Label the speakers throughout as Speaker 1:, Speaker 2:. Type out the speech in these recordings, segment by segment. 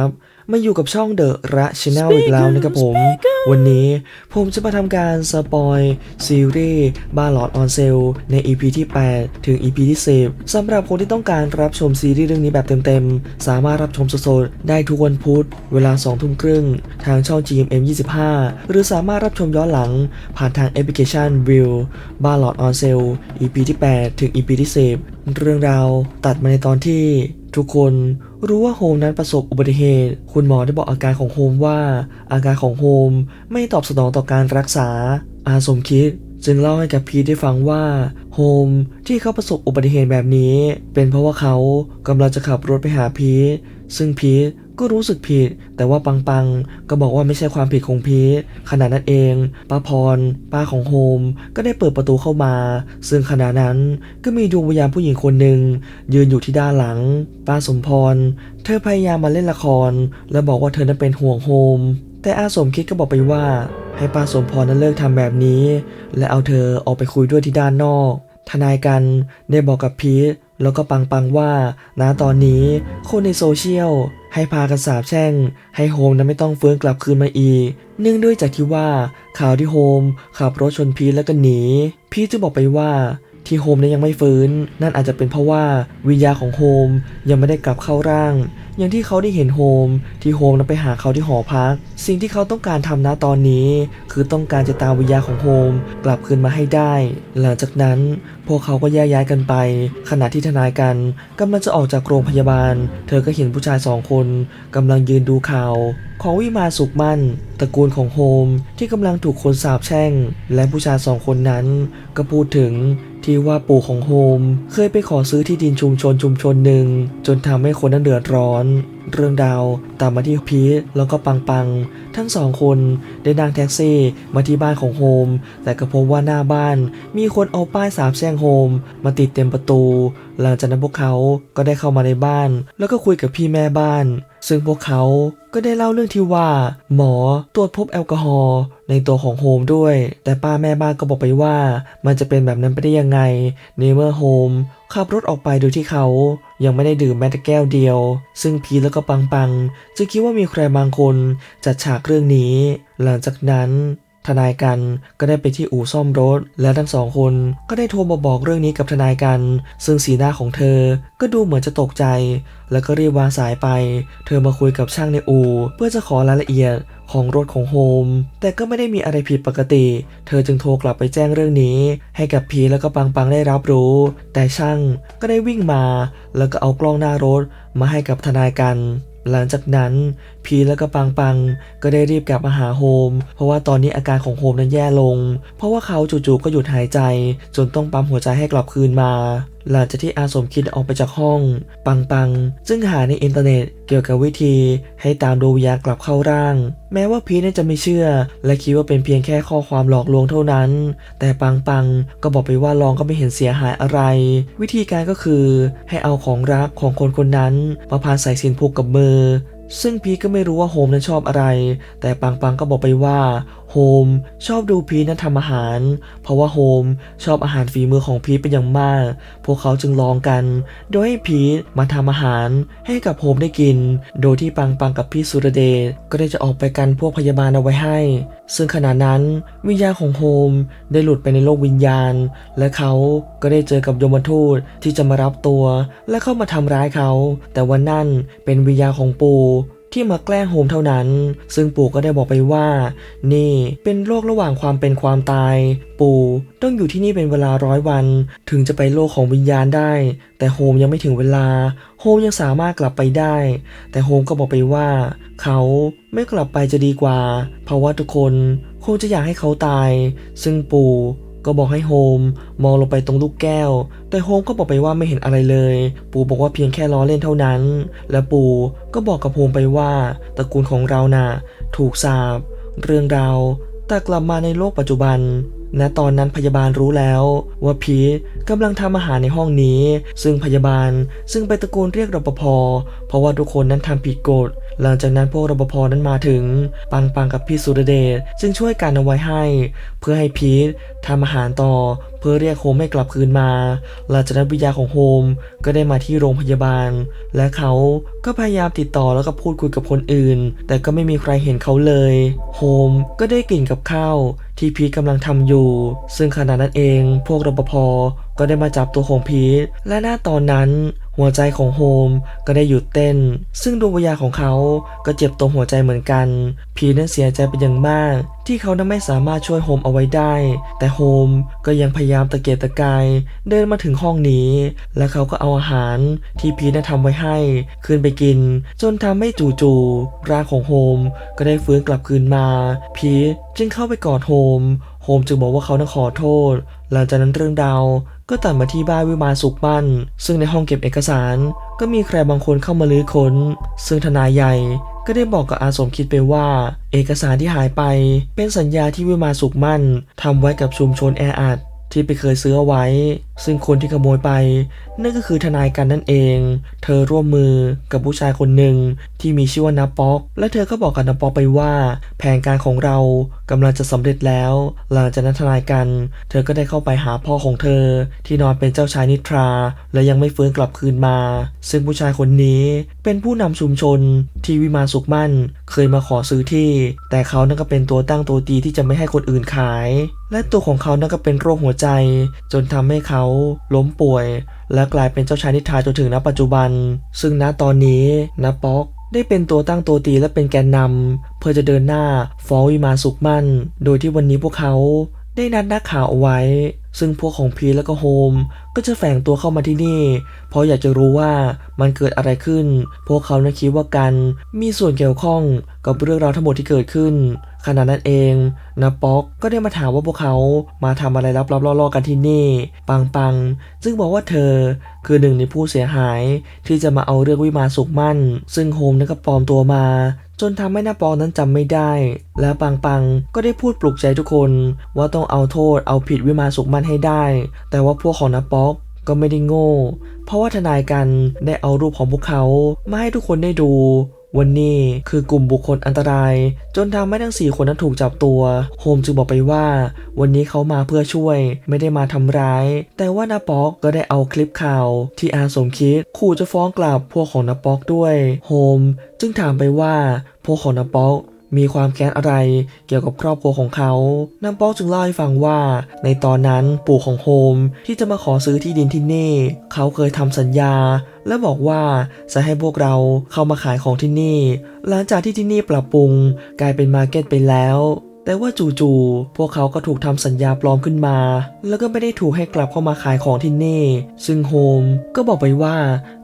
Speaker 1: ครับมาอยู่กับช่องเดอะระชแนลอีกแล้วนะครับผม วันนี้ผมจะมาทำการสปอยซีรีส์บาลอดออนเซลใน EP ที่ 8 ถึง EP ที่ 10สำหรับคนที่ต้องการรับชมซีรีส์เรื่องนี้แบบเต็มๆ สามารถรับชมสดๆ ได้ทุกวันพุธ เวลา 2 ทุ่มครึ่ง ทางช่อง GMM 25 หรือสามารถรับชมย้อนหลัง ผ่านทางแอปพลิเคชัน View บาลอดออนเซล EP ที่ 8 ถึง EP ที่ 10 เรื่องราวตัดมาในตอนที่ ทุกคนรู้ว่าโฮมนั้นประสบอุบัติเหตุ คุณหมอได้บอกอาการของโฮมว่า อาการของโฮมไม่ตอบสนองต่อการรักษา อาสมคิดจึงเล่าให้กับพีทได้ฟังว่าโฮมที่เขาประสบอุบัติเหตุแบบนี้ เป็นเพราะว่าเขากำลังจะขับรถไปหาพีทซึ่งพีท ก็รู้สึกผิด แต่ว่าปังปังก็บอกว่าไม่ใช่ความผิดของพีทขณะนั้นเองป้าพรป้าของโฮม ก็ได้เปิดประตูเข้ามา ซึ่งขณะนั้นก็มีดวงวิญญาณผู้หญิงคนหนึ่งยืนอยู่ที่ด้านหลัง ป้าสมพร เธอพยายามมาเล่นละคร และบอกว่าเธอนั้นเป็นห่วงโฮม แต่อาสมคิดก็บอกไปว่า ให้ป้าสมพรนั้นเลิกทำแบบนี้ และเอาเธอออกไปคุยด้วยที่ด้านนอก ทนายกันได้บอกกับพีทแล้วก็ปังปังว่าณตอนนี้คนในโซเชียลให้พากันสาบแช่ง ให้โฮมนั้นไม่ต้องฟื้นกลับคืนมาอีก เนื่องด้วยจากที่ว่าข่าวที่โฮมขับรถชนพีทแล้วก็หนี พีทจึงบอกไปว่า ที่โฮมนั้นยังไม่ฟื้น นั่นอาจจะเป็นเพราะว่าวิญญาของโฮมยังไม่ได้กลับเข้าร่าง อย่างที่เขาได้เห็นโฮมที่โฮมนั้นไปหาเขาที่หอพัก สิ่งที่เขาต้องการทำณตอนนี้ คือต้องการจะตามวิญญาของโฮมกลับคืนมาให้ได้ หลังจากนั้นพวกเขาก็แยกย้ายกันไป ขณะที่ทนายกันกำลังจะออกจากโรงพยาบาล เธอก็เห็นผู้ชายสองคนกำลังยืนดูข่าวของวิมานสุขมั่นตระกูลของโฮมที่กำลังถูกคนสาปแช่ง และผู้ชายสองคนนั้นก็พูดถึง ที่ว่าปู่ของโฮมเคยไปขอซื้อที่ดินชุมชนชุมชนหนึ่ง จนทำให้คนนั้นเดือดร้อน เรื่องดาวตามมาที่พีทแล้วก็ปังปัง ทั้งสองคนได้นั่งแท็กซี่มาที่บ้านของโฮม แต่ก็พบว่าหน้าบ้านมีคนเอาป้ายสาบแช่งโฮม มาติดเต็มประตู หลังจากนั้นพวกเขาก็ได้เข้ามาในบ้าน แล้วก็คุยกับพี่แม่บ้าน ซึ่งพวกเขาก็ได้เล่าเรื่องที่ว่า หมอตรวจพบแอลกอฮอล์ ในตัวของโฮมด้วย แต่ป้าแม่บ้านก็บอกไปว่า มันจะเป็นแบบนั้นไปได้ยังไงในเมื่อโฮมขับรถออกไปโดยที่เขายังไม่ได้ดื่มแม้แต่แก้วเดียว ซึ่งพีแล้วก็ปังปังจะคิดว่ามีใครบางคนจัดฉากเรื่องนี้ หลังจากนั้น ทนายกันก็ได้ไปที่อู่ซ่อมรถ และทั้งสองคนก็ได้โทรมาบอกเรื่องนี้กับทนายกัน ซึ่งสีหน้าของเธอก็ดูเหมือนจะตกใจ แล้วก็รีบวางสายไป เธอมาคุยกับช่างในอู่เพื่อจะขอรายละเอียดของรถของโฮม แต่ก็ไม่ได้มีอะไรผิดปกติ เธอจึงโทรกลับไปแจ้งเรื่องนี้ ให้กับพีแล้วก็ปังปังได้รับรู้ แต่ช่างก็ได้วิ่งมา แล้วก็เอากล้องหน้ารถมาให้กับทนายกัน หลังจากนั้นพีแล้วก็ปังปังก็ได้รีบกลับมาหาโฮม เพราะว่าตอนนี้อาการของโฮมนั้นแย่ลง เพราะว่าเขาจู่ๆก็หยุดหายใจ จนต้องปั๊มหัวใจให้กลับคืนมาหลังจากที่อาสมคิดออกไปจากห้อง ปังปังซึ่งหาในอินเทอร์เน็ตเกี่ยวกับวิธีให้ตามดวงวิญญาณกลับเข้าร่าง แม้ว่าพีนั้นจะไม่เชื่อ และคิดว่าเป็นเพียงแค่ข้อความหลอกลวงเท่านั้น แต่ปังปังก็บอกไปว่าลองก็ไม่เห็นเสียหายอะไร วิธีการก็คือให้เอาของรักของคนคนนั้นมาพานใส่สินผูกกับมือซึ่งพีก็ไม่รู้ว่าโฮมนั้นชอบอะไร แต่ปังปังก็บอกไปว่า โฮมชอบดูพีทนั้นทำอาหาร เพราะว่าโฮมชอบอาหารฝีมือของพีทเป็นอย่างมาก พวกเขาจึงลองกัน โดยให้พีทมาทำอาหารให้กับโฮมได้กิน โดยที่ปังปังกับพี่สุรเดชก็ได้จะออกไปกันพวกพยาบาลเอาไว้ให้ ซึ่งขณะนั้นวิญญาณของโฮมได้หลุดไปในโลกวิญญาณ และเขาก็ได้เจอกับยมทูตที่จะมารับตัว และเข้ามาทำร้ายเขา แต่วันนั่นเป็นวิญญาณของปู ที่มาแกล้งโฮมเท่านั้น ซึ่งปู่ก็ได้บอกไปว่า นี่เป็นโลกระหว่างความเป็นความตาย ปู่ต้องอยู่ที่นี่เป็นเวลาร้อยวัน ถึงจะไปโลกของวิญญาณได้ แต่โฮมยังไม่ถึงเวลา โฮมยังสามารถกลับไปได้ แต่โฮมก็บอกไปว่า เขาไม่กลับไปจะดีกว่า เพราะว่าทุกคนคงจะอยากให้เขาตาย ซึ่งปู่ ก็บอกให้โฮมมองลงไปตรงลูกแก้ว แต่โฮมก็บอกไปว่าไม่เห็นอะไรเลย ปู่บอกว่าเพียงแค่ล้อเล่นเท่านั้น และปู่ก็บอกกับโฮมไปว่าตระกูลของเราน่ะถูกสาปเรื่องราวแต่กลับมาในโลกปัจจุบันณตอนนั้นพยาบาลรู้แล้วว่าพีทกำลังทำอาหารในห้องนี้ ซึ่งพยาบาลซึ่งไปตะโกนเรียกรปภเพราะว่าทุกคนนั้นทำผิดกฎ หลังจากนั้นพวกรปภนั้นมาถึง ปังปังกับพี่สุรเดชจึงช่วยกันเอาไว้ให้ เพื่อให้พีททำอาหารต่อ เพื่อเรียกโฮมให้กลับคืนมา หลังจากนั้นวิญญาณของโฮมก็ได้มาที่โรงพยาบาล และเขาก็พยายามติดต่อแล้วก็พูดคุยกับคนอื่น แต่ก็ไม่มีใครเห็นเขาเลย โฮมก็ได้กลิ่นกับข้าวที่พีทกำลังทำอยู่ ซึ่งขณะนั้นเอง พวกรปภก็ได้มาจับตัวของพีทและหน้าตอนนั้น หัวใจของโฮมก็ได้หยุดเต้น ซึ่งดวงวิญญาณของเขาก็เจ็บตรงหัวใจเหมือนกัน พีนั้นเสียใจเป็นอย่างมาก ที่เขานั้นไม่สามารถช่วยโฮมเอาไว้ได้ แต่โฮมก็ยังพยายามตะเกียกตะกายเดินมาถึงห้องนี้ และเขาก็เอาอาหารที่พีนั้นทำไว้ให้ขึ้นไปกิน จนทำให้จู่ๆร่างของโฮมก็ได้ฟื้นกลับคืนมา พีจึงเข้าไปกอดโฮมโฮมจึงบอกว่าเขานั้นขอโทษ หลังจากนั้นเรื่องราว ก็ตัดมาที่บ้านวิมานสุขมั่น ซึ่งในห้องเก็บเอกสาร ก็มีใครบางคนเข้ามาลื้อค้น ซึ่งทนายใหญ่ก็ได้บอกกับอาสมคิดไปว่า เอกสารที่หายไป เป็นสัญญาที่วิมานสุขมั่นทำไว้กับชุมชนแออัดที่ไปเคยซื้อเอาไว้ ซึ่งคนที่ขโมยไป นั่นก็คือทนายกันนั่นเอง เธอร่วมมือกับผู้ชายคนหนึ่งที่มีชื่อว่านาป๊อก และเธอก็บอกกับนาป๊อกไปว่า แผนการของเรากำลังจะสำเร็จแล้ว หลังจากนั้นทนายกัน เธอก็ได้เข้าไปหาพ่อของเธอ ที่นอนเป็นเจ้าชายนิทรา และยังไม่ฟื้นกลับคืนมา ซึ่งผู้ชายคนนี้เป็นผู้นำชุมชนที่วิมานสุขมั่น เคยมาขอซื้อที่ แต่เขานั่นก็เป็นตัวตั้งตัวตีที่จะไม่ให้คนอื่นขาย และตัวของเขานั่นก็เป็นโรคหัวใจ จนทำให้เขาล้มป่วย และกลายเป็นเจ้าชายนิทราจนถึงณปัจจุบัน ซึ่งณตอนนี้นป๊อกได้เป็นตัวตั้งตัวตีและเป็นแกนนำเพื่อจะเดินหน้าฟ้องวิมาสุขมั่น โดยที่วันนี้พวกเขาได้นัดนักข่าวเอาไว้ ซึ่งพวกของพีและก็โฮมก็จะแฝงตัวเข้ามาที่นี่ เพราะอยากจะรู้ว่ามันเกิดอะไรขึ้น พวกเขานั้นคิดว่ากันมีส่วนเกี่ยวข้องกับเรื่องราวทั้งหมดที่เกิดขึ้น ขณะนั้นเองนาป๊อกก็ได้มาถามว่าพวกเขามาทำอะไรลับๆล่อๆกันที่นี่ ปังปังซึ่งบอกว่าเธอคือหนึ่งในผู้เสียหายที่จะมาเอาเรื่องวิมาสุขมั่น ซึ่งโฮมนั้นก็ปลอมตัวมา จนทำให้นาปองนั้นจำไม่ได้ และปังปังก็ได้พูดปลุกใจทุกคนว่าต้องเอาโทษเอาผิดวิมานสุขมันให้ได้ แต่ว่าพวกของนาป๊อกก็ไม่ได้โง่ เพราะว่าทนายกันได้เอารูปของพวกเขามาให้ทุกคนได้ดู วันนี้คือกลุ่มบุคคลอันตราย จนทำให้ทั้ง 4 คนนั้นถูกจับตัว โฮมจึงบอกไปว่า วันนี้เขามาเพื่อช่วย ไม่ได้มาทำร้าย แต่ว่านาป๊อกก็ได้เอาคลิปข่าว ที่อาสมคิดขู่จะฟ้องกลับพวกของนาป๊อกด้วย โฮมจึงถามไปว่าพวกของนาป๊อก มีความแค้นอะไรเกี่ยวกับครอบครัวของเขา น้ำป๊อกจึงเล่าให้ฟังว่า ในตอนนั้นปู่ของโฮมที่จะมาขอซื้อที่ดินที่นี่ เขาเคยทำสัญญา และบอกว่าจะให้พวกเราเข้ามาขายของที่นี่ หลังจากที่ที่นี่ปรับปรุง กลายเป็นมาร์เก็ตไปแล้ว แต่ว่าจู่ๆพวกเขาก็ถูกทำสัญญาปลอมขึ้นมา แล้วก็ไม่ได้ถูกให้กลับเข้ามาขายของที่นี่ ซึ่งโฮมก็บอกไปว่า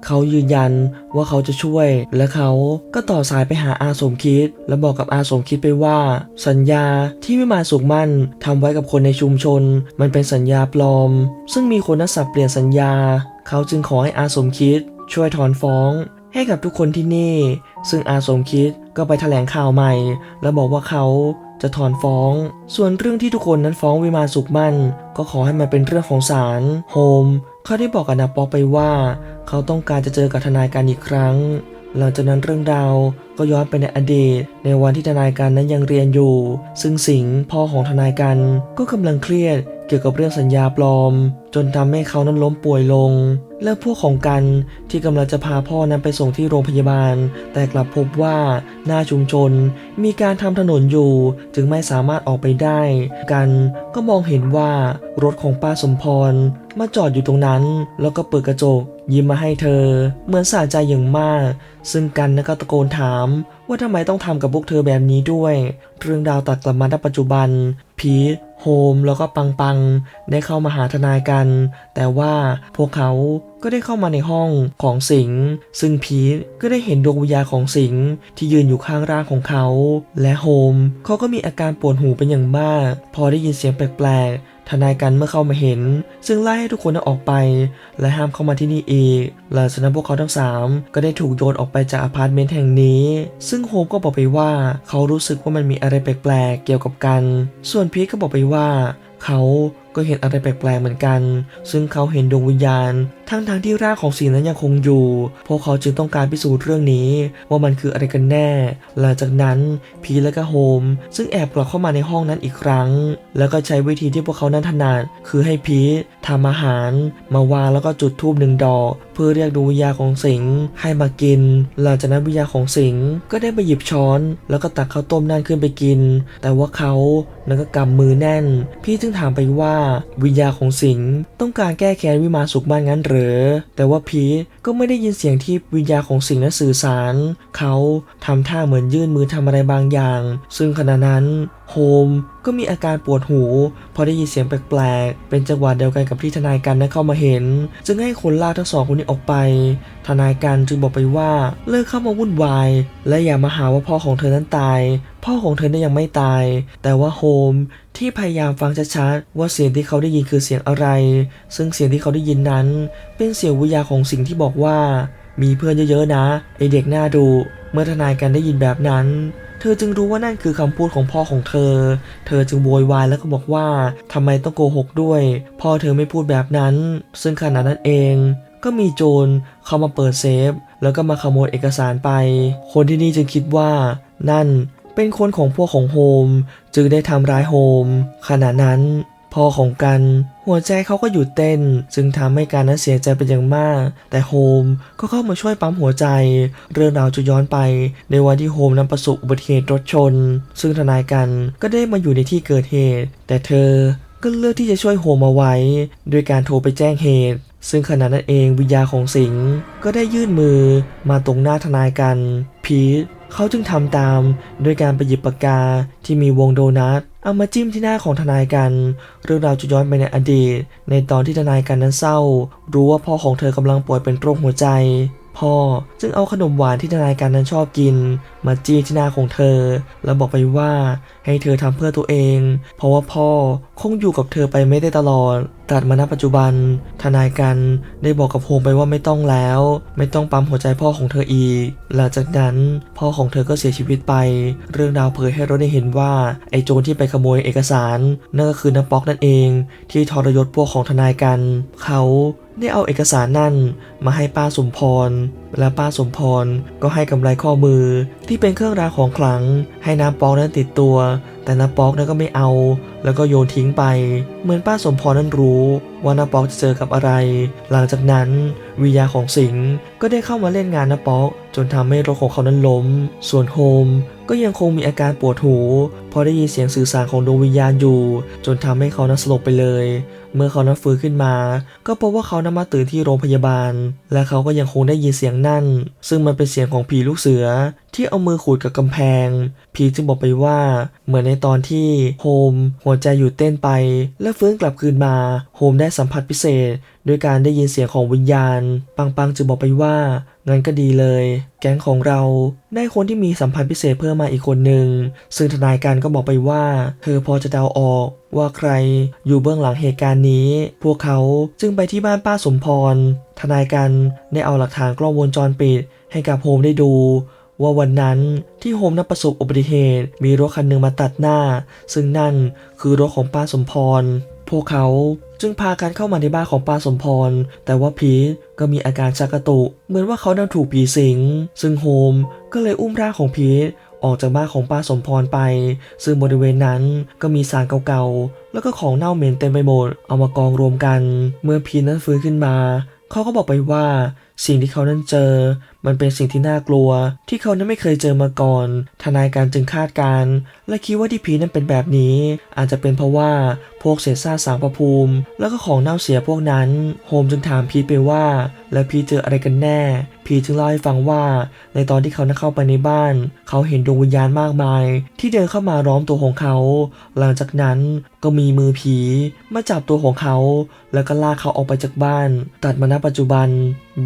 Speaker 1: เขายืนยันว่าเขาจะช่วย และเขาก็ต่อสายไปหาอาสมคิด และบอกกับอาสมคิดไปว่า สัญญาที่วิมานสุขมั่นทำไว้กับคนในชุมชน มันเป็นสัญญาปลอม ซึ่งมีคนนัดสับเปลี่ยนสัญญา เขาจึงขอให้อาสมคิด ช่วยถอนฟ้องให้กับทุกคนที่นี่ ซึ่งอาสมคิดก็ไปแถลงข่าวใหม่ และบอกว่าเขา จะถอนฟ้อง ส่วนเรื่องที่ทุกคนนั้นฟ้องวิมานสุขมั่น ก็ขอให้มันเป็นเรื่องของศาลโฮมเขาได้บอกกับนาปอกไปว่า เขาต้องการจะเจอกับทนายการอีกครั้ง หลังจากนั้นเรื่องราวก็ย้อนไปในอดีต ในวันที่ทนายการนั้นยังเรียนอยู่ ซึ่งสิงห์พ่อของทนายการก็กำลังเครียด เกี่ยวกับเรื่องสัญญาปลอม จนทำให้เขานั้นล้มป่วยลง และพวกของกันที่กำลังจะพาพ่อนั้นไปส่งที่โรงพยาบาล แต่กลับพบว่าหน้าชุมชนมีการทำถนนอยู่ จึงไม่สามารถออกไปได้ กันก็มองเห็นว่ารถของป้าสมพรมาจอดอยู่ตรงนั้น แล้วก็เปิดกระจก ยิ้มมาให้เธอ เหมือนสะใจอย่างมาก ซึ่งกันนะก็ตะโกนถาม ว่าทำไมต้องทำกับพวกเธอแบบนี้ด้วย เรื่องราวตัดกลับมาณปัจจุบัน พีท โฮมแล้วก็ปังปังได้เข้ามาหาทนายกัน แต่ว่าพวกเขาก็ได้เข้ามาในห้องของสิงห์ซึ่งพีทก็ได้เห็นดวงวิญญาณของสิงห์ที่ยืนอยู่ข้างร่างของเขา และโฮมเขาก็มีอาการปวดหูเป็นอย่างมาก พอได้ยินเสียงแปลกๆ ทนายกันเมื่อเข้ามาเห็น ซึ่งไล่ให้ทุกคนออกไป และห้ามเข้ามาที่นี่อีกหลังจากนั้นพวกเขาทั้งสามก็ได้ถูกโยนออกไปจากอพาร์ตเมนต์แห่งนี้ ซึ่งโฮมก็บอกไปว่าเขารู้สึกว่ามันมีอะไรแปลกๆเกี่ยวกับกัน ส่วนพีทก็บอกไปว่าเขาก็เห็นอะไรแปลกๆเหมือนกัน ซึ่งเขาเห็นดวงวิญญาณ ทั้งทางๆที่ร่างของสิ่งนั้นยังคงอยู่ พวกเขาจึงต้องการพิสูจน์เรื่องนี้ ว่ามันคืออะไรกันแน่ หลังจากนั้นพีและก็โฮม ซึ่งแอบกลับเข้ามาในห้องนั้นอีกครั้ง แล้วก็ใช้วิธีที่พวกเขานั้นถนัด คือให้พีททำอาหาร มาวางแล้วก็จุดธูปหนึ่งดอก เพื่อเรียกดวงวิญญาณของสิงห์ให้มากิน หลังจากนั้นวิญญาณของสิงห์ก็ได้ไปหยิบช้อน แล้วก็ตักข้าวต้มนั่นขึ้นไปกิน แต่ว่าเขานั้นก็กำมือแน่น พี่จึงึงถามไปว่าวิญญาของสิงห์ต้องการแก้แค้นวิมานสุขบ้านงั้นเหรอ แต่ว่าพีทก็ไม่ได้ยินเสียงที่วิญญาของสิงห์นั้นสื่อสาร เขาทำท่าเหมือนยื่นมือทำอะไรบางอย่าง ซึ่งขณะนั้นโฮมก็มีอาการปวดหูพอได้ยินเสียงแปลกๆ เป็นจังหวะเดียวกันกับที่ทนายกันนั้นเข้ามาเห็น จึงให้คนลากทั้งสองคนนี้ออกไป ทนายกันจึงบอกไปว่าเลิกเข้ามาวุ่นวาย และอย่ามาหาว่าพ่อของเธอนั้นตาย พ่อของเธอนั้นยังไม่ตาย แต่ว่าโฮมที่พยายามฟังชัดๆว่าเสียงที่เขาได้ยินคือเสียงอะไร ซึ่งเสียงที่เขาได้ยินนั้น เป็นเสียงวิญญาณของสิ่งที่บอกว่า มีเพื่อนเยอะๆนะไอเด็กหน้าดูเมื่อทนายกันได้ยินแบบนั้น เธอจึงรู้ว่านั่นคือคำพูดของพ่อของเธอ เธอจึงโวยวายแล้วก็บอกว่าทำไมต้องโกหกด้วย พ่อเธอไม่พูดแบบนั้น ซึ่งขณะนั้นเองก็มีโจรเข้ามาเปิดเซฟ แล้วก็มาขโมยเอกสารไป คนที่นี่จึงคิดว่า นั่น เป็นคนของพวกของโฮม จึงได้ทำร้ายโฮมขณะนั้นพ่อของกันหัวใจเขาก็หยุดเต้น จึงทำให้การนั้นเสียใจเป็นอย่างมาก แต่โฮมก็เข้ามาช่วยปั๊มหัวใจ เรื่องราวจะย้อนไป ในวันที่โฮมนั้นประสบอุบัติเหตุรถชน ซึ่งทนายกันก็ได้มาอยู่ในที่เกิดเหตุ แต่เธอก็เลือกที่จะช่วยโฮมเอาไว้ด้วยการโทรไปแจ้งเหตุซึ่งขณะนั้นเองวิญญาของสิงห์ก็ได้ยื่นมือมาตรงหน้าทนายกัน พีท เขาจึงทำตามด้วยการไปหยิบปากกาที่มีวงโดนัทเอามาจิ้มที่หน้าของทนายกัน เรื่องราวจะย้อนไปในอดีต ในตอนที่ทนายกันนั้นเศร้า รู้ว่าพ่อของเธอกำลังป่วยเป็นโรคหัวใจ พ่อ จึงเอาขนมหวานที่ทนายกันนั้นชอบกิน มาจี้ที่หน้าของเธอ แล้วบอกไปว่าให้เธอทำเพื่อตัวเอง เพราะว่าพ่อคงอยู่กับเธอไปไม่ได้ตลอดตัดมาณปัจจุบัน ทนายกันได้บอกกับโฮมไปว่าไม่ต้องแล้ว ไม่ต้องปั๊มหัวใจพ่อของเธออีก หลังจากนั้นพ่อของเธอก็เสียชีวิตไป เรื่องราวเผยให้เราได้เห็นว่าไอ้โจรที่ไปขโมยเอกสารนั่นก็คือน้าป๊อกนั่นเอง ที่ทรยศพวกของทนายกัน เขา ได้เอาเอกสารนั่นมาให้ป้าสมพร และป้าสมพรก็ให้กำไรข้อมือที่เป็นเครื่องรางของขลัง ให้น้ำป๊อกนั้นติดตัว แต่น้ำป๊อกนั้นก็ไม่เอา แล้วก็โยนทิ้งไป เหมือนป้าสมพรนั้นรู้ว่านาป๊อกจะเจอกับอะไร หลังจากนั้นวิญญาของสิงห์ก็ได้เข้ามาเล่นงานนาป๊อกจนทำให้รถของเขานั้นล้ม ส่วนโฮมก็ยังคงมีอาการปวดหูเพราะได้ยินเสียงสื่อสารของดวงวิญญาณอยู่ จนทำให้เขานั้นสลบไปเลย เมื่อเขานั้นฟื้นขึ้นมา ก็พบว่าเขานั้นมาตื่นที่โรงพยาบาล และเขาก็ยังคงได้ยินเสียงนั่น ซึ่งมันเป็นเสียงของผีลูกเสือ ที่เอามือขูดกับกำแพง ผีจึงบอกไปว่า เหมือนในตอนที่โฮมหัวใจหยุดเต้นไป และฟื้นกลับคืนมา โฮมได้สัมผัสพิเศษด้วยการได้ยินเสียงของวิญญาณ ปังปังจึงบอกไปว่า งั้นก็ดีเลย แก๊งของเราได้คนที่มีสัมพันธ์พิเศษเพิ่มมาอีกคนหนึ่ง ซึ่งทนายการก็บอกไปว่า เธอพอจะเดาออกว่าใครอยู่เบื้องหลังเหตุการณ์นี้ พวกเขาจึงไปที่บ้านป้าสมพร ทนายกันได้เอาหลักฐานกล้องวงจรปิดให้กับโฮมได้ดู ว่าวันนั้นที่โฮมนั้นประสบอุบัติเหตุ มีรถคันหนึ่งมาตัดหน้า ซึ่งนั่นคือรถของป้าสมพร พวกเขาจึงพากันเข้ามาในบ้านของป้าสมพร แต่ว่าพีทก็มีอาการชักกระตุกเหมือนว่าเขานั้นถูกผีสิง ซึ่งโฮมก็เลยอุ้มร่างของพีทออกจากบ้านของป้าสมพรไป ซึ่งบริเวณนั้นก็มีสารเก่าๆ แล้วก็ของเน่าเหม็นเต็มไปหมด เอามากองรวมกัน เมื่อพีทนั้นฟื้นขึ้นมา เขาก็บอกไปว่า สิ่งที่เขานั้นเจอ มันเป็นสิ่งที่น่ากลัว ที่เขานั้นไม่เคยเจอมาก่อน ทนายการจึงคาดการ และคิดว่าที่พีนั้นเป็นแบบนี้ อาจจะเป็นเพราะว่าพวกเศษซากสารประภูมิ แล้วก็ของเน่าเสียพวกนั้น โฮมจึงถามพีทไปว่า แล้วพีทเจออะไรกันแน่ พีทจึงเล่าให้ฟังว่า ในตอนที่เขานั้นเข้าไปในบ้าน เขาเห็นดวงวิญญาณมากมาย ที่เดินเข้ามาล้อมตัวของเขา หลังจากนั้นก็มีมือผีมาจับตัวของเขา แล้วก็ลากเขาออกไปจากบ้าน ตัดมาณปัจจุบัน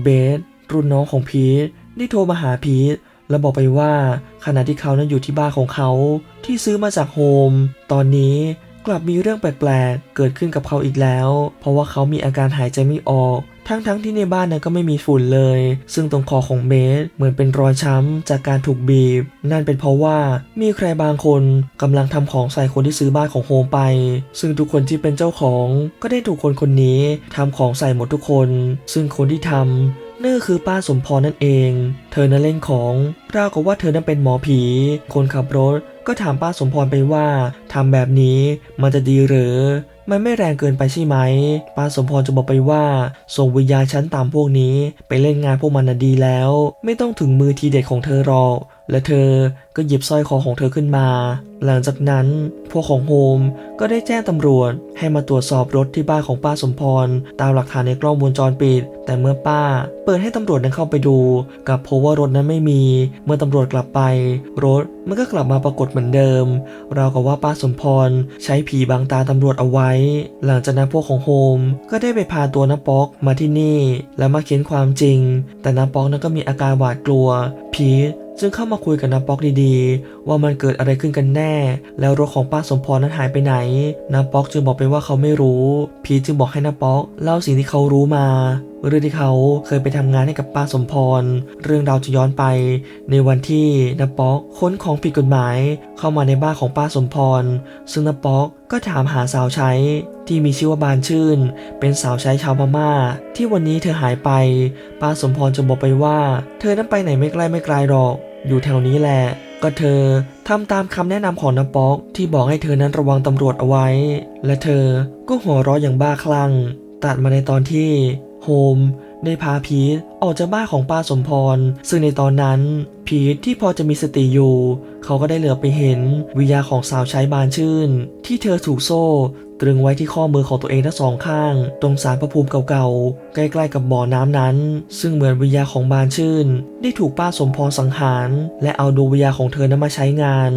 Speaker 1: เบสรุ่นน้องของพีทได้โทรมาหาพีท แล้วบอกไปว่าขณะที่เขานั้นอยู่ที่บ้านของเขาที่ซื้อมาจากโฮม ตอนนี้กลับมีเรื่องแปลกๆ เกิดขึ้นกับเขาอีกแล้ว เพราะว่าเขามีอาการหายใจไม่ออก ทั้งๆที่ในบ้านนั้นก็ไม่มีฝุ่นเลย ซึ่งตรงคอของเบสเหมือนเป็นรอยช้ำจากการถูกบีบ นั่นเป็นเพราะว่ามีใครบางคนกำลังทำของใส่คนที่ซื้อบ้านของโฮมไป ซึ่งทุกคนที่เป็นเจ้าของก็ได้ถูกคนคนนี้ทำของใส่หมดทุกคน ซึ่งคนที่ทำ นั่นคือป้าสมพรนั่นเอง เธอนั้นเล่นของราวกับว่าเธอนั้นเป็นหมอผี คนขับรถก็ถามป้าสมพรไปว่าทำแบบนี้มันจะดีหรือ มันไม่แรงเกินไปใช่ไหม ป้าสมพรจะบอกไปว่า ส่งวิญญาณชั้นตามพวกนี้ ไปเล่นงานพวกมันน่ะดีแล้ว ไม่ต้องถึงมือทีเด็ดของเธอหรอก และเธอก็หยิบสร้อยคอของเธอขึ้นมา หลังจากนั้นพวกของโฮมก็ได้แจ้งตำรวจให้มาตรวจสอบรถที่บ้านของป้าสมพร ตามหลักฐานในกล้องวงจรปิด แต่เมื่อป้า เปิดให้ตำรวจนั้นเข้าไปดูกับพบว่ารถนั้นไม่มี เมื่อตำรวจกลับไป รถมันก็กลับมาปรากฏเหมือนเดิม เรากับว่าป้าสมพรใช้ผีบังตาตำรวจเอาไว้ หลังจากนั้นพวกของโฮมก็ได้ไปพาตัวน้าป๊อกมาที่นี่ แล้วมาเค้นความจริง แต่น้าป๊อกนั้นก็มีอาการหวาดกลัวพี จึงเข้ามาคุยกับน้าป๊อกดีๆ ว่ามันเกิดอะไรขึ้นกันแน่ แล้วรถของป้าสมพรนั้นหายไปไหนน้าป๊อกจึงบอกไปว่าเขาไม่รู้ พีจึงบอกให้น้าป๊อกเล่าสิ่งที่เขารู้มาเรื่องที่เขาเคยไปทำงานให้กับป้าสมพร เรื่องราวจะย้อนไป ในวันที่น้าป๊อกค้นของผิดกฎหมาย เข้ามาในบ้านของป้าสมพร ซึ่งน้าป๊อกก็ถามหาสาวใช้ที่มีชื่อว่าบานชื่น เป็นสาวใช้ชาวพม่า ที่วันนี้เธอหายไป ป้าสมพรจะบอกไปว่า เธอนั้นไปไหนไม่ใกล้ไม่ไกลหรอก อยู่แถวนี้แหละ ก็เธอทำตามคำแนะนำของน้ำป๊อกที่บอกให้เธอนั้นระวังตำรวจเอาไว้ และเธอก็หัวเราะอย่างบ้าคลั่ง ตัดมาในตอนที่โฮมได้พาพีทออกจากบ้านของป้าสมพร ซึ่งในตอนนั้น พีทที่พอจะมีสติอยู่ เขาก็ได้เหลือไปเห็นวิญญาของสาวใช้บานชื่น ที่เธอถูกโซ่ตรึงไว้ที่ข้อมือของตัวเองทั้งสองข้าง ตรงสารพระภูมิเก่าๆ ใกล้ๆกับบ่อน้ำนั้น ซึ่งเหมือนวิญญาของบานชื่น ได้ถูกป้าสมพรสังหาร และเอาดวงวิญญาของเธอนั้นมาใช้งาน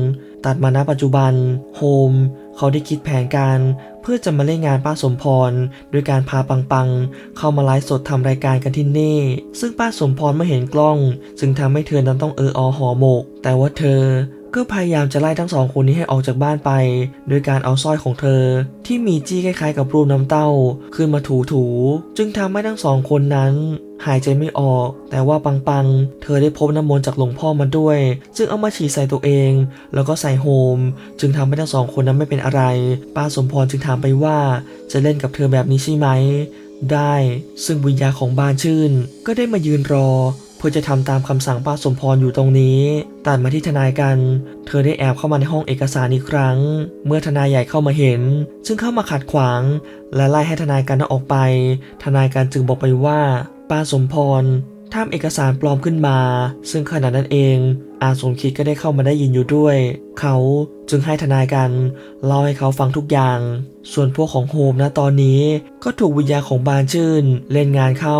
Speaker 1: ตัดมาณปัจจุบัน โฮม เขาได้คิดแผนการเพื่อจะมาเล่นงานป้าสมพรโดยการพาปังปังเข้ามาไลฟ์สดทำรายการกันที่นี่ ซึ่งป้าสมพรเมื่อเห็นกล้อง จึงทำให้เธอนั้นต้องเอออหอหมก แต่ว่าเธอก็พยายามจะไล่ทั้งสองคนนี้ให้ออกจากบ้านไป โดยการเอาสร้อยของเธอ ที่มีจี้คล้ายๆกับรูปน้ำเต้า ขึ้นมาถูๆจึงทำให้ทั้งสองคนนั้น หายใจไม่ออก แต่ว่าปังปังเธอได้พบน้ำมนต์จากหลวงพ่อมาด้วย จึงเอามาฉีดใส่ตัวเอง แล้วก็ใส่โฮม จึงทำให้ทั้งสองคนนั้นไม่เป็นอะไร ป้าสมพรจึงถามไปว่า จะเล่นกับเธอแบบนี้ใช่ไหมได้ ซึ่งวิญญาของบ้านชื่น ก็ได้มายืนรอ พื่อจะทำตามคำสั่งป้าสมพรอยู่ตรงนี้ ตัดมาที่ทนายกัน เธอได้แอบเข้ามาในห้องเอกสารอีกครั้ง เมื่อทนายใหญ่เข้ามาเห็นจึงเข้ามาขัดขวาง และไล่ให้ทนายกันนั้นออกไป ทนายกันจึงบอกไปว่า ป้าสมพรทำเอกสารปลอมขึ้นมา ซึ่งขณะนั้นเอง อาสมคิดก็ได้เข้ามาได้ยินอยู่ด้วย เขาจึงให้ทนายกันเล่าให้เขาฟังทุกอย่าง ส่วนพวกของโฮมนะตอนนี้ ก็ถูกวิญญาณของบานชื่น เล่นงานเข้า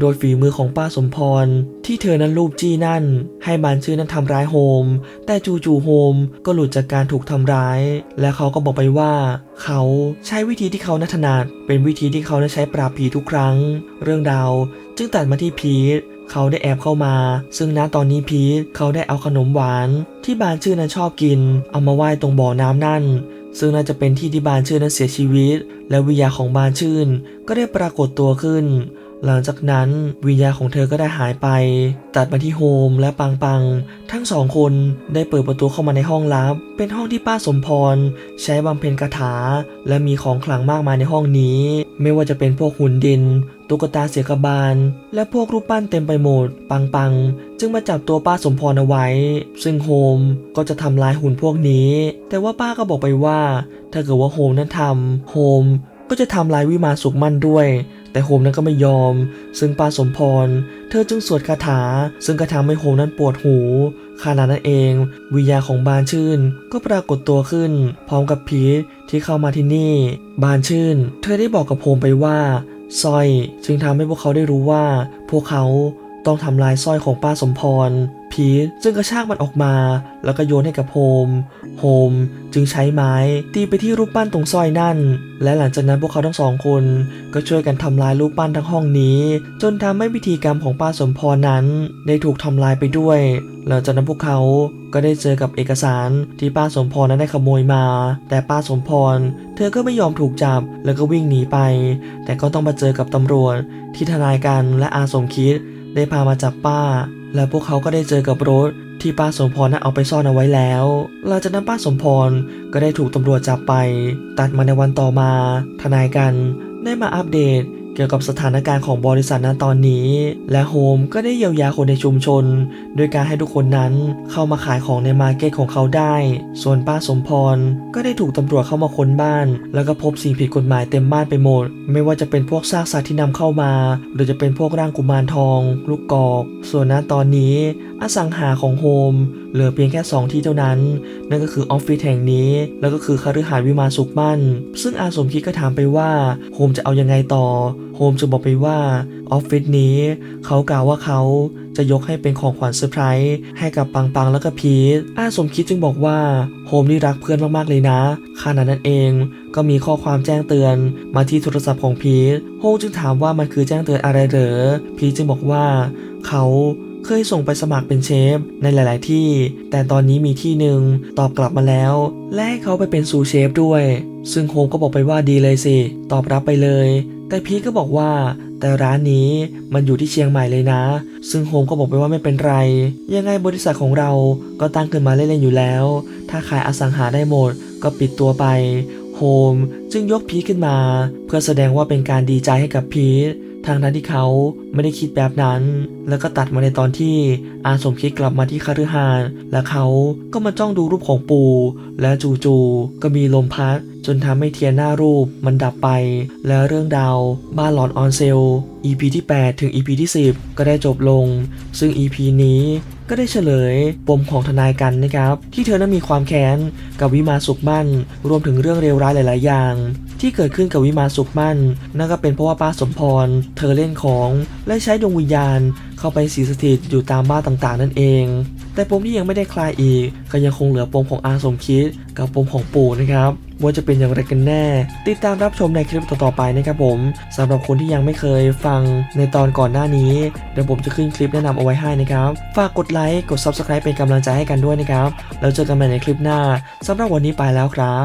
Speaker 1: โดยฝีมือของป้าสมพร ที่เธอนั้นลูบจี้นั่น ให้บานชื่นนั้นทำร้ายโฮม แต่จู่ๆโฮมก็หลุดจากการถูกทำร้าย และเขาก็บอกไปว่า เขาใช้วิธีที่เขานัถนัดเป็นวิธีที่เขานั้นใช้ปราบผีทุกครั้ง เรื่องราวจึงตัดมาที่พีท เขาได้แอบเข้ามา ซึ่งณตอนนี้พีทเขาได้เอาขนมหวาน ที่บานชื่อนั้นชอบกิน เอามาไหว้ตรงบ่อน้ำนั่น ซึ่งน่าจะเป็นที่ที่บานชื่นนั้นเสียชีวิต และวิญญาของบานชื่นก็ได้ปรากฏตัวขึ้น หลังจากนั้นวิญญาของเธอก็ได้หายไป ตัดมาที่โฮมและปังปัง ทั้งสองคนได้เปิดประตูเข้ามาในห้องลับ เป็นห้องที่ป้าสมพร ใช้บำเพ็ญคาถา และมีของขลังมากมายในห้องนี้ ไม่ว่าจะเป็นพวกหุ่นดิน ตุ๊กตาเสือกบาล และพวกรูปปั้นเต็มไปหมด ปังปัง จึงมาจับตัวป้าสมพรเอาไว้ ซึ่งโฮมก็จะทำลายหุ่นพวกนี้ แต่ว่าป้าก็บอกไปว่า ถ้าเกิดว่าโฮมนั้นทำโฮมก็จะทำลายวิมานสุขมั่นด้วย แต่โฮมนั้นก็ไม่ยอม ซึ่งป้าสมพร เธอจึงสวดคาถา ซึ่งกระทำให้โฮมนั้นปวดหูขณะนั้นเอง วิญญาของบานชื่นก็ปรากฏตัวขึ้น พร้อมกับพีทที่เข้ามาที่นี่ บานชื่น เธอได้บอกกับโฮมไปว่าสร้อยจึงทำให้พวกเขาได้รู้ว่า พวกเขาต้องทำลายสร้อยของป้าสมพร พพีทซึ่งกระชากมันออกมา แล้วก็โยนให้กับโฮม โฮมจึงใช้ไม้ตีไปที่รูปปั้นตรงสร้อยนั่น และหลังจากนั้นพวกเขาทั้งสองคนก็ช่วยกันทำลายรูปปั้นทั้งห้องนี้ จนทำให้พิธีกรรมของป้าสมพรนั้น ได้ถูกทำลายไปด้วย หลังจากนั้นพวกเขาก็ได้เจอกับเอกสารที่ป้าสมพรนั้นได้ขโมยมา แต่ป้าสมพร เธอก็ไม่ยอมถูกจับแล้วก็วิ่งหนีไป แต่ก็ต้องมาเจอกับตำรวจที่ทนายกันและอาสมคิดได้พามาจับป้า และพวกเขาก็ได้เจอกับรถที่ป้าสมพรนั้นเอาไปซ่อนเอาไว้แล้วหลังจากนั้นป้าสมพรก็ได้ถูกตำรวจจับไป ตัดมาในวันต่อมา ทนายกันได้มาอัปเดต เกี่ยวกับสถานการณ์ของบริษัทณตอนนี้ และโฮมก็ได้เยียวยาคนในชุมชน โดยการให้ทุกคนนั้นเข้ามาขายของในมาร์เก็ตของเขาได้ ส่วนป้าสมพรก็ได้ถูกตำรวจเข้ามาค้นบ้าน แล้วก็พบสิ่งผิดกฎหมายเต็มบ้านไปหมด ไม่ว่าจะเป็นพวกซากสัตว์ที่นำเข้ามา หรือจะเป็นพวกร่างกุมารทอง ลูกกอก ส่วนณตอนนี้อสังหาของโฮม เหลือเพียงแค่ 2 ที่เท่านั้น นั่นก็คือออฟฟิศแห่งนี้ แล้วก็คือคฤหาสน์วิมานสุขมั่น ซึ่งอาสมคิดก็ถามไปว่าโฮมจะเอายังไงต่อ โฮมจะบอกไปว่าออฟฟิศนี้เขากล่าวว่าเขาจะยกให้เป็นของขวัญเซอร์ไพรส์ให้กับปังปังแล้วก็พีทอาสมคิดจึงบอกว่าโฮมนี่รักเพื่อนมากๆเลยนะขณะนั้นเองก็มีข้อความแจ้งเตือนมาที่โทรศัพท์ของพีทโฮมจึงถามว่ามันคือแจ้งเตือนอะไรเหรอพีทจึงบอกว่าเขา เคยส่งไปสมัครเป็นเชฟในหลาย ๆ ที่ แต่ตอนนี้มีที่หนึ่งตอบกลับมาแล้ว และให้เขาไปเป็นซูเชฟด้วย ซึ่งโฮมก็บอกไปว่าดีเลยสิ ตอบรับไปเลย แต่พีก็บอกว่า แต่ร้านนี้มันอยู่ที่เชียงใหม่เลยนะ ซึ่งโฮมก็บอกไปว่าไม่เป็นไร ยังไงบริษัทของเราก็ตั้งขึ้นมาเล่น ๆ อยู่แล้ว ถ้าขายอสังหาได้หมด ก็ปิดตัวไปโฮมจึงยกพีขึ้นมา เพื่อแสดงว่าเป็นการดีใจให้กับพีท ทางนั้นที่เขาไม่ได้คิดแบบนั้น แล้วก็ตัดมาในตอนที่อาสมคิดกลับมาที่คาฤหาสน์และเขาก็มาจ้องดูรูปของปู่และจู่ๆก็มีลมพัดจนทำให้เทียนหน้ารูปมันดับไป และเรื่องราวบ้านหลอนออนเซล EP ที่ 8 ถึง EP ที่ 10 ก็ได้จบลง ซึ่ง EP นี้ก็ได้เฉลยปมของทนายกันนะครับ ที่เธอนั้นมีความแค้นกับวิมาสุขมั่น รวมถึงเรื่องเลวร้ายหลาย ๆ อย่าง ที่เกิดขึ้นกับวิมาสุขมั่น นั่นก็เป็นเพราะว่าป้าสมพร เธอเล่นของและใช้ดวงวิญญาณ เข้าไปสิงสถิตอยู่ตามบ้านต่างๆ นั่นเอง แต่ปมที่ยังไม่ได้คลายอีก ก็ยังคงเหลือปมของอาสมคิด กับปมของปู่นะครับว่าจะเป็นอย่างไรกันแน่ ติดตามรับชมในคลิปต่อๆไปนะครับผมสำหรับคนที่ยังไม่เคยฟังในตอนก่อนหน้านี้ เดี๋ยวผมจะขึ้นคลิปแนะนำเอาไว้ให้นะครับ ฝากกดไลค์ กด Subscribe เป็นกำลังใจให้กันด้วยนะครับ แล้วเจอกันใหม่ในคลิปหน้าสำหรับวันนี้ไปแล้วครับ